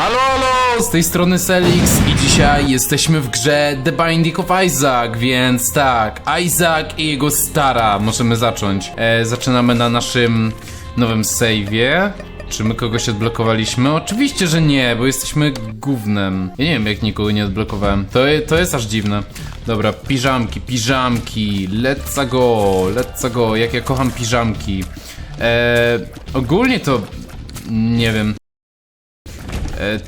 Halo, halo, z tej strony Selix i dzisiaj jesteśmy w grze The Binding of Isaac, więc tak, Isaac i jego stara, możemy zacząć. E, zaczynamy na naszym nowym save'ie. Czy my kogoś odblokowaliśmy? Oczywiście, że nie, bo jesteśmy gównem. Ja nie wiem, jak nikogo nie odblokowałem. To, to jest aż dziwne. Dobra, piżamki, piżamki, let's go, let's go, jak ja kocham piżamki. E, ogólnie to, nie wiem,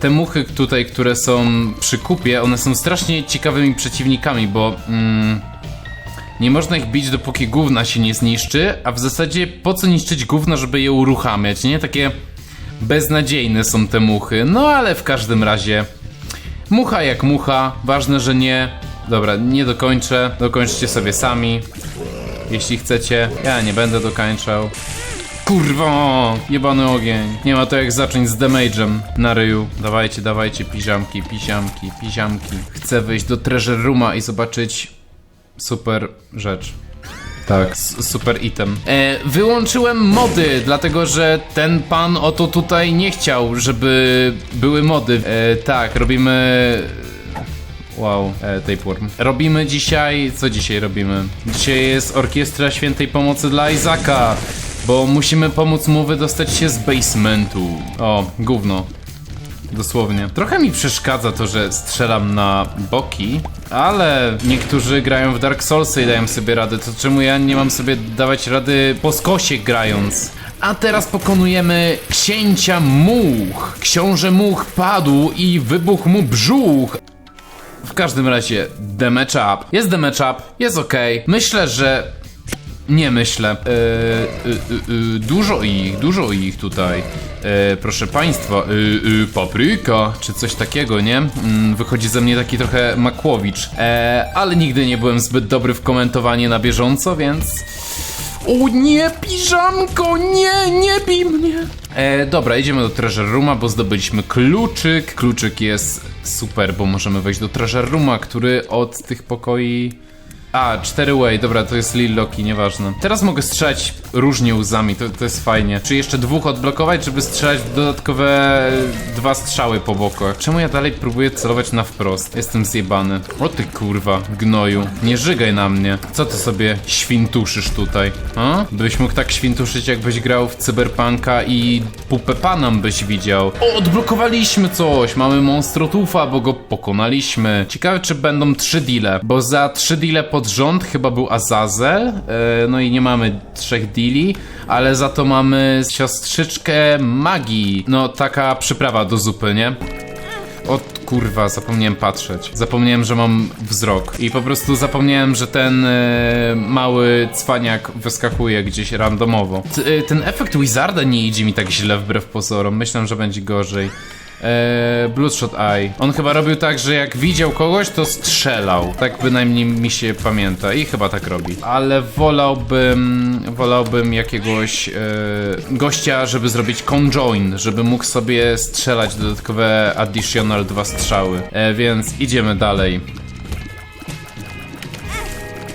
te muchy tutaj, które są przy kupie, one są strasznie ciekawymi przeciwnikami, bo mm, nie można ich bić dopóki gówna się nie zniszczy, a w zasadzie po co niszczyć gówna, żeby je uruchamiać, nie? Takie beznadziejne są te muchy, no ale w każdym razie mucha jak mucha, ważne, że nie... Dobra, nie dokończę, dokończcie sobie sami, jeśli chcecie, ja nie będę dokończał. Kurwa, jebany ogień. Nie ma to jak zacząć z damage'em na ryju. Dawajcie, dawajcie, piżamki, piżamki, piżamki. Chcę wyjść do treasure rooma i zobaczyć super rzecz. Tak, super item. E, wyłączyłem mody, dlatego że ten pan oto tutaj nie chciał, żeby były mody. E, tak, robimy Wow, e, tapeworm. Robimy dzisiaj. Co dzisiaj robimy? Dzisiaj jest Orkiestra Świętej Pomocy dla Izaka, bo musimy pomóc mu wydostać się z basementu. O, gówno. Dosłownie. Trochę mi przeszkadza to, że strzelam na boki, ale niektórzy grają w Dark Soulsy i dają sobie radę. To czemu ja nie mam sobie dawać rady po skosie grając? A teraz pokonujemy księcia much. Książę much padł i wybuchł mu brzuch. W każdym razie, damage up. Jest damage up, jest ok. Myślę, że. Nie myślę. Eee, y, y, y, dużo ich, dużo ich tutaj. Eee, proszę państwa, y, y, papryka, czy coś takiego, nie? Mm, wychodzi ze mnie taki trochę makłowicz. Eee, ale nigdy nie byłem zbyt dobry w komentowanie na bieżąco, więc. O nie, piżamko, nie, nie bij mnie. E, dobra, idziemy do Treasure Rooma, bo zdobyliśmy kluczyk. Kluczyk jest super, bo możemy wejść do Treasure Rooma, który od tych pokoi... A, 4 way, dobra, to jest Lil Loki, nieważne. Teraz mogę strzelać różnie łzami, to, to jest fajnie. Czy jeszcze dwóch odblokować, żeby strzelać dodatkowe dwa strzały po bokach? Czemu ja dalej próbuję celować na wprost? Jestem zjebany. O ty kurwa, gnoju. Nie żygaj na mnie. Co ty sobie świntuszysz tutaj? A? Byś mógł tak świntuszyć, jakbyś grał w Cyberpunka i pupę panom byś widział. O, odblokowaliśmy coś! Mamy Monstrotufa, bo go pokonaliśmy. Ciekawe, czy będą trzy deale, bo za trzy deale pod rząd chyba był Azazel, e, no i nie mamy trzech deali, ale za to mamy siostrzyczkę magii. No, taka przyprawa do zupy, nie? O kurwa, zapomniałem patrzeć. Zapomniałem, że mam wzrok. I po prostu zapomniałem, że ten e, mały cwaniak wyskakuje gdzieś randomowo. T, e, ten efekt Wizarda nie idzie mi tak źle wbrew pozorom. Myślę, że będzie gorzej. Eee, Bloodshot Eye. On chyba robił tak, że jak widział kogoś, to strzelał. Tak bynajmniej mi się pamięta i chyba tak robi. Ale wolałbym, wolałbym jakiegoś e, gościa, żeby zrobić conjoin, żeby mógł sobie strzelać dodatkowe additional dwa strzały. E, więc idziemy dalej.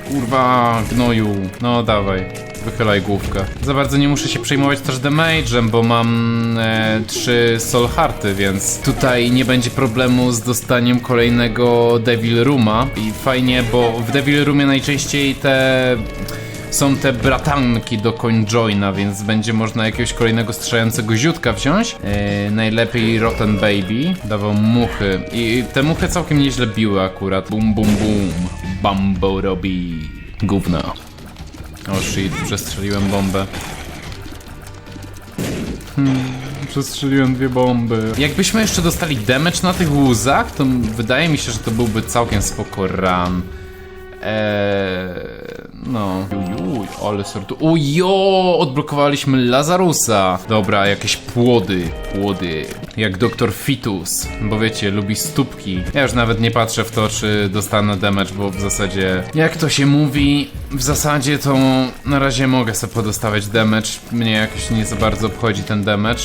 Kurwa, gnoju. No dawaj. Wychylaj główkę. Za bardzo nie muszę się przejmować też damage'em, bo mam e, trzy soul hearty, więc tutaj nie będzie problemu z dostaniem kolejnego Devil Rooma. I fajnie, bo w Devil Roomie najczęściej te są te bratanki do conjoina, więc będzie można jakiegoś kolejnego strzelającego ziutka wziąć. E, najlepiej Rotten Baby. Dawał muchy. I te muchy całkiem nieźle biły akurat. Bum bum bum. Robi. Gówno. O shit, przestrzeliłem bombę. Hmm, przestrzeliłem dwie bomby. Jakbyśmy jeszcze dostali damage na tych łzach, to wydaje mi się, że to byłby całkiem spoko run. Eee, no. Ujuj, ale serdu. Ujo, odblokowaliśmy Lazarusa. Dobra, jakieś płody, płody. Jak doktor Fitus, bo wiecie, lubi stópki. Ja już nawet nie patrzę w to, czy dostanę damage, bo w zasadzie, jak to się mówi, w zasadzie to na razie mogę sobie podostawać damage. Mnie jakoś nie za bardzo obchodzi ten damage.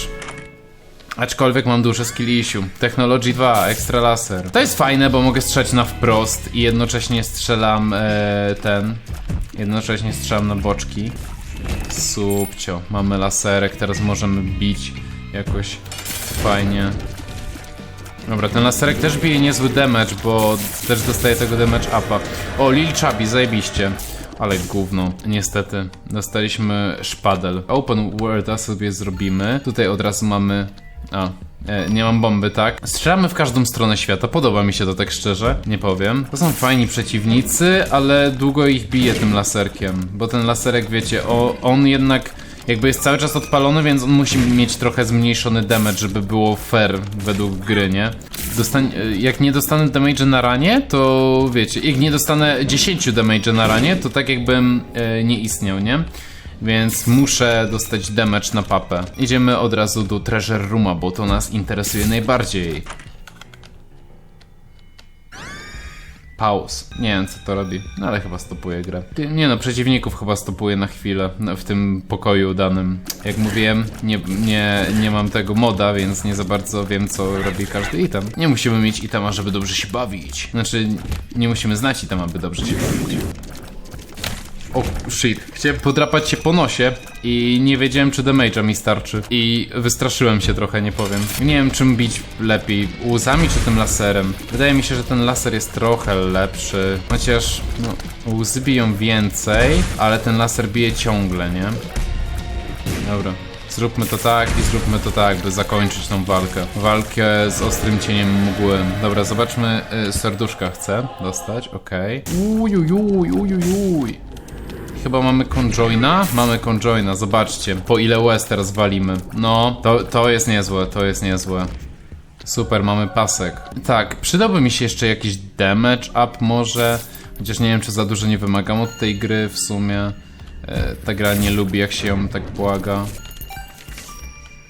Aczkolwiek mam duże skill issue. Technology 2, extra laser. To jest fajne, bo mogę strzelać na wprost i jednocześnie strzelam e, ten. Jednocześnie strzelam na boczki. Subcio. Mamy laserek, teraz możemy bić jakoś fajnie. Dobra, ten laserek też bije niezły damage, bo też dostaje tego damage upa. O, Lil Chubby, zajebiście. Ale gówno, niestety. Dostaliśmy szpadel. Open Worlda sobie zrobimy. Tutaj od razu mamy... A, e, nie mam bomby, tak? Strzelamy w każdą stronę świata, podoba mi się to tak szczerze, nie powiem. To są fajni przeciwnicy, ale długo ich bije tym laserkiem. Bo ten laserek, wiecie, o, on jednak jakby jest cały czas odpalony, więc on musi mieć trochę zmniejszony damage, żeby było fair według gry, nie? Dostań, jak nie dostanę damage na ranie, to wiecie, jak nie dostanę 10 damage na ranie, to tak jakbym e, nie istniał, nie? Więc muszę dostać damage na papę. Idziemy od razu do Treasure Rooma, bo to nas interesuje najbardziej. Nie wiem co to robi, no ale chyba stopuje grę. Nie no, przeciwników chyba stopuje na chwilę w tym pokoju danym. Jak mówiłem, nie, nie, nie mam tego moda, więc nie za bardzo wiem co robi każdy item. Nie musimy mieć itema, żeby dobrze się bawić. Znaczy, nie musimy znać itema, aby dobrze się bawić. O, shit. Chciałem podrapać się po nosie i nie wiedziałem, czy damage'a mi starczy. I wystraszyłem się trochę, nie powiem. Nie wiem, czym bić lepiej, łzami czy tym laserem. Wydaje mi się, że ten laser jest trochę lepszy. Chociaż, no, łzy biją więcej, ale ten laser bije ciągle, nie? Dobra. Zróbmy to tak i zróbmy to tak, by zakończyć tą walkę. Walkę z ostrym cieniem mgły. Dobra, zobaczmy. Y, serduszka chcę dostać, okej. Ujujuj, ujujuj. Chyba mamy conjoina? Mamy conjoina, zobaczcie. Po ile łez teraz walimy. No, to, to jest niezłe, to jest niezłe. Super, mamy pasek. Tak, przydałby mi się jeszcze jakiś damage up może. Chociaż nie wiem, czy za dużo nie wymagam od tej gry w sumie. E, ta gra nie lubi, jak się ją tak błaga.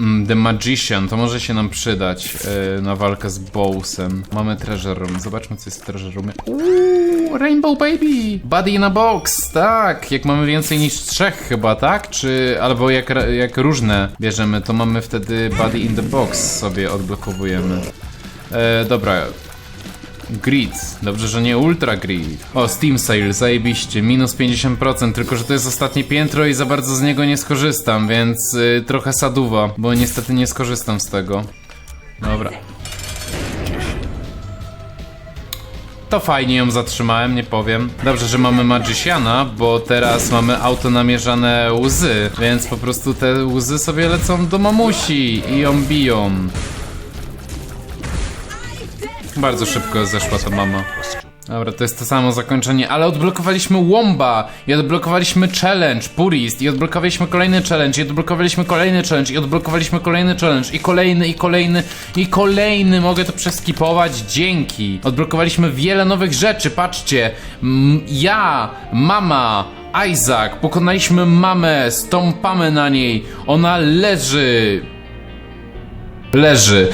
Mm, The Magician, to może się nam przydać e, na walkę z Bowsem. Mamy Treasure Room, zobaczmy co jest w Treasure Roomie. Uuu, Rainbow Baby! Buddy in a Box, tak! Jak mamy więcej niż trzech chyba, tak? Czy, albo jak, jak różne bierzemy, to mamy wtedy Buddy in the Box sobie odblokowujemy. E, dobra, Grid. Dobrze, że nie Ultra Grid. O, Steam Sale, zajebiście. Minus 50%, tylko że to jest ostatnie piętro i za bardzo z niego nie skorzystam, więc y, trochę saduwa, bo niestety nie skorzystam z tego. Dobra. To fajnie ją zatrzymałem, nie powiem. Dobrze, że mamy Magiciana, bo teraz mamy auto namierzane łzy, więc po prostu te łzy sobie lecą do mamusi i ją biją. Bardzo szybko zeszła ta mama. Dobra, to jest to samo zakończenie, ale odblokowaliśmy Womba i odblokowaliśmy challenge, Purist i odblokowaliśmy kolejny challenge i odblokowaliśmy kolejny challenge i odblokowaliśmy kolejny challenge i kolejny i kolejny i kolejny, mogę to przeskipować, dzięki. Odblokowaliśmy wiele nowych rzeczy, patrzcie, ja, mama, Isaac, pokonaliśmy mamę, stąpamy na niej, ona leży, leży.